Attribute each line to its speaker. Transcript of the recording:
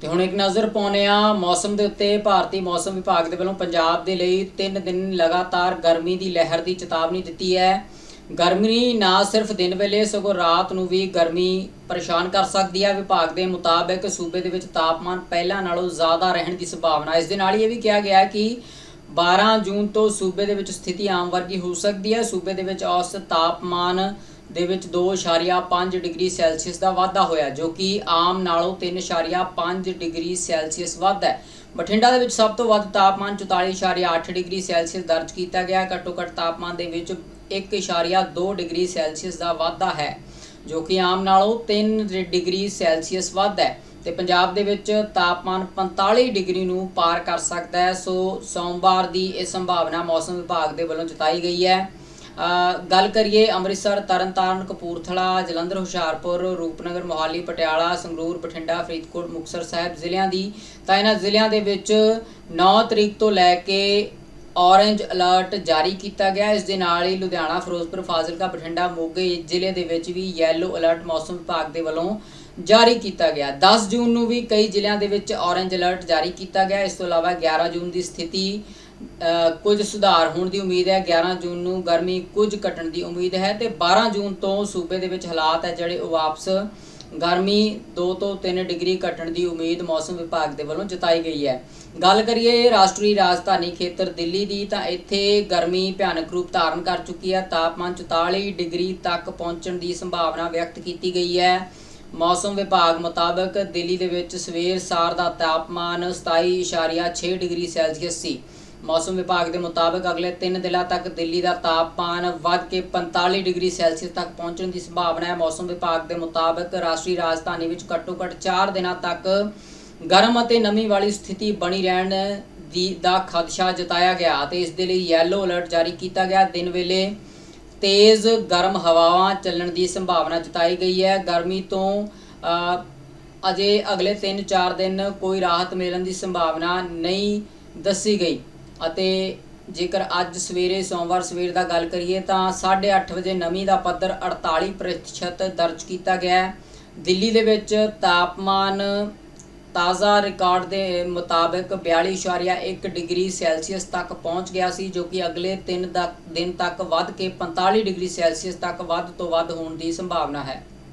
Speaker 1: ਤੇ ਹੁਣ ਇੱਕ ਨਜ਼ਰ ਪਾਉਂਦੇ ਆ ਮੌਸਮ ਦੇ ਉੱਤੇ, ਭਾਰਤੀ ਮੌਸਮ ਵਿਭਾਗ ਦੇ ਵੱਲੋਂ ਪੰਜਾਬ ਦੇ ਲਈ 3 ਦਿਨ ਲਗਾਤਾਰ ਗਰਮੀ ਦੀ ਲਹਿਰ ਦੀ ਚੇਤਾਵਨੀ ਦਿੱਤੀ ਹੈ। ਗਰਮੀ ਨਾ ਸਿਰਫ ਦਿਨ ਵੇਲੇ, ਸਗੋਂ ਰਾਤ ਨੂੰ ਵੀ ਗਰਮੀ ਪਰੇਸ਼ਾਨ ਕਰ ਸਕਦੀ ਹੈ। ਵਿਭਾਗ ਦੇ ਮੁਤਾਬਕ ਸੂਬੇ ਦੇ ਵਿੱਚ ਤਾਪਮਾਨ ਪਹਿਲਾਂ ਨਾਲੋਂ ਜ਼ਿਆਦਾ ਰਹਿਣ ਦੀ ਸੰਭਾਵਨਾ ਇਸ ਦੇ ਨਾਲ ਹੀ ਇਹ ਵੀ ਕਿਹਾ ਗਿਆ ਕਿ 12 ਜੂਨ ਤੋਂ ਸੂਬੇ ਦੇ ਵਿੱਚ ਸਥਿਤੀ ਆਮ ਵਰਗੀ ਹੋ ਸਕਦੀ ਹੈ। ਸੂਬੇ ਦੇ ਵਿੱਚ ਔਸਤ ਤਾਪਮਾਨ ਦੇ ਵਿੱਚ 2.5 ਡਿਗਰੀ ਸੈਲਸੀਅਸ ਦਾ ਵਾਧਾ ਹੋਇਆ, ਜੋ ਕਿ ਆਮ ਨਾਲੋਂ 3.5 ਡਿਗਰੀ ਸੈਲਸੀਅਸ ਵੱਧ ਹੈ। ਬਠਿੰਡਾ ਦੇ ਵਿੱਚ ਸਭ ਤੋਂ ਵੱਧ ਤਾਪਮਾਨ 44.8 ਡਿਗਰੀ ਸੈਲਸੀਅਸ ਦਰਜ ਕੀਤਾ ਗਿਆ। ਘੱਟੋ ਘੱਟ ਤਾਪਮਾਨ ਦੇ ਵਿੱਚ 1.2 ਡਿਗਰੀ ਸੈਲਸੀਅਸ ਦਾ ਵਾਧਾ ਹੈ, ਜੋ ਕਿ ਆਮ ਨਾਲੋਂ 3 ਡਿਗਰੀ ਸੈਲਸੀਅਸ ਵੱਧ ਹੈ। ਤੇ ਪੰਜਾਬ ਦੇ ਵਿੱਚ ਤਾਪਮਾਨ 45 ਡਿਗਰੀ ਨੂੰ ਪਾਰ ਕਰ ਸਕਦਾ ਹੈ। ਸੋ ਸੋਮਵਾਰ ਦੀ ਇਹ ਸੰਭਾਵਨਾ ਮੌਸਮ ਵਿਭਾਗ ਦੇ ਵੱਲੋਂ ਜਤਾਈ ਗਈ ਹੈ। ਗੱਲ ਕਰੀਏ ਅੰਮ੍ਰਿਤਸਰ, ਤਰਨਤਾਰਨ, ਕਪੂਰਥਲਾ, ਜਲੰਧਰ, ਹੁਸ਼ਿਆਰਪੁਰ, ਰੂਪਨਗਰ, ਮੋਹਾਲੀ, ਪਟਿਆਲਾ, ਸੰਗਰੂਰ, ਬਠਿੰਡਾ, ਫਰੀਦਕੋਟ, ਮੁਕਤਸਰ ਸਾਹਿਬ ਜ਼ਿਲ੍ਹਿਆਂ ਦੀ। ਤਾਂ ਇਹਨਾਂ ਜ਼ਿਲ੍ਹਿਆਂ ਦੇ ਵਿੱਚ 9 ਤਰੀਕ ਤੋਂ ਲੈ ਕੇ ਔਰੇਂਜ ਅਲਰਟ ਜਾਰੀ ਕੀਤਾ ਗਿਆ। ਇਸ ਦੇ ਨਾਲ ਹੀ ਲੁਧਿਆਣਾ, ਫਿਰੋਜ਼ਪੁਰ, ਫਾਜ਼ਿਲਕਾ, ਬਠਿੰਡਾ, ਮੋਗੇ ਜ਼ਿਲ੍ਹੇ ਦੇ ਵਿੱਚ ਵੀ ਯੈਲੋ ਅਲਰਟ ਮੌਸਮ ਵਿਭਾਗ ਦੇ ਵੱਲੋਂ ਜਾਰੀ ਕੀਤਾ ਗਿਆ। 10 ਜੂਨ ਨੂੰ ਵੀ ਕਈ ਜ਼ਿਲ੍ਹਿਆਂ ਦੇ ਵਿੱਚ ਔਰੇਂਜ ਅਲਰਟ ਜਾਰੀ ਕੀਤਾ ਗਿਆ। ਇਸ ਤੋਂ ਇਲਾਵਾ 11 ਜੂਨ ਦੀ ਸਥਿਤੀ ਕੁਝ ਸੁਧਾਰ ਹੋਣ ਦੀ ਉਮੀਦ ਹੈ। 11 ਜੂਨ ਨੂੰ ਗਰਮੀ ਕੁਝ ਘਟਣ ਦੀ ਉਮੀਦ ਹੈ ਤੇ 12 ਜੂਨ ਤੋਂ ਸੂਬੇ ਦੇ ਵਿੱਚ ਹਾਲਾਤ ਹੈ ਜਿਹੜੇ ਉਹ ਵਾਪਸ ਗਰਮੀ 2 ਤੋਂ 3 ਡਿਗਰੀ ਘਟਣ ਦੀ ਉਮੀਦ ਮੌਸਮ ਵਿਭਾਗ ਦੇ ਵੱਲੋਂ ਜਤਾਈ ਗਈ ਹੈ। ਗੱਲ ਕਰੀਏ ਰਾਸ਼ਟਰੀ ਰਾਜਧਾਨੀ ਖੇਤਰ ਦਿੱਲੀ ਦੀ ਤਾਂ ਇੱਥੇ ਗਰਮੀ ਭਿਆਨਕ ਰੂਪ ਧਾਰਨ ਕਰ ਚੁੱਕੀ ਹੈ। ਤਾਪਮਾਨ 44 ਡਿਗਰੀ ਤੱਕ ਪਹੁੰਚਣ ਦੀ ਸੰਭਾਵਨਾ ਵਿਅਕਤ ਕੀਤੀ ਗਈ ਹੈ। ਮੌਸਮ ਵਿਭਾਗ ਮੁਤਾਬਕ ਦਿੱਲੀ ਦੇ ਵਿੱਚ ਸਵੇਰ ਸਾਰ ਦਾ ਤਾਪਮਾਨ 27.6 ਡਿਗਰੀ ਸੈਲਸੀਅਸ ਸੀ। ਮੌਸਮ ਵਿਭਾਗ ਦੇ ਮੁਤਾਬਕ ਅਗਲੇ 3 ਦਿਨਾਂ ਤੱਕ ਦਿੱਲੀ ਦਾ ਤਾਪਮਾਨ ਵੱਧ ਕੇ 45 ਡਿਗਰੀ ਸੈਲਸੀਅਸ ਤੱਕ ਪਹੁੰਚਣ ਦੀ ਸੰਭਾਵਨਾ ਹੈ। ਮੌਸਮ ਵਿਭਾਗ ਦੇ ਮੁਤਾਬਕ ਰਾਸ਼ਟਰੀ ਰਾਜਧਾਨੀ ਵਿੱਚ ਘੱਟੋ-ਘੱਟ 4 ਦਿਨਾਂ ਤੱਕ ਗਰਮ ਅਤੇ ਨਮੀ ਵਾਲੀ ਸਥਿਤੀ ਬਣੀ ਰਹਿਣ ਦੀ ਦਾ ਖਦਸ਼ਾ ਜਤਾਇਆ ਗਿਆ ਅਤੇ ਇਸ ਦੇ ਲਈ ਯੈਲੋ ਅਲਰਟ ਜਾਰੀ ਕੀਤਾ ਗਿਆ। ਦਿਨ ਵੇਲੇ ਤੇਜ਼ ਗਰਮ ਹਵਾਵਾਂ ਚੱਲਣ ਦੀ ਸੰਭਾਵਨਾ ਜਤਾਈ ਗਈ ਹੈ। ਗਰਮੀ ਤੋਂ ਅਜੇ ਅਗਲੇ 3-4 ਦਿਨ ਕੋਈ ਰਾਹਤ ਮਿਲਣ ਦੀ ਸੰਭਾਵਨਾ ਨਹੀਂ ਦੱਸੀ ਗਈ। ਅਤੇ ਜੇਕਰ ਅੱਜ ਸਵੇਰੇ, ਸੋਮਵਾਰ ਸਵੇਰ ਦਾ ਗੱਲ ਕਰੀਏ ਤਾਂ 8:30 ਵਜੇ ਨਮੀ ਦਾ ਪੱਧਰ 48% ਦਰਜ ਕੀਤਾ ਗਿਆ ਹੈ। ਦਿੱਲੀ ਦੇ ਵਿੱਚ ਤਾਪਮਾਨ ਤਾਜ਼ਾ ਰਿਕਾਰਡ ਦੇ ਮੁਤਾਬਕ 42.1 ਡਿਗਰੀ ਸੈਲਸੀਅਸ ਤੱਕ ਪਹੁੰਚ ਗਿਆ ਸੀ, ਜੋ ਕਿ ਅਗਲੇ 3 ਦਿਨ ਤੱਕ ਵੱਧ ਕੇ 45 ਡਿਗਰੀ ਸੈਲਸੀਅਸ ਤੱਕ ਵੱਧ ਤੋਂ ਵੱਧ ਹੋਣ ਦੀ ਸੰਭਾਵਨਾ ਹੈ।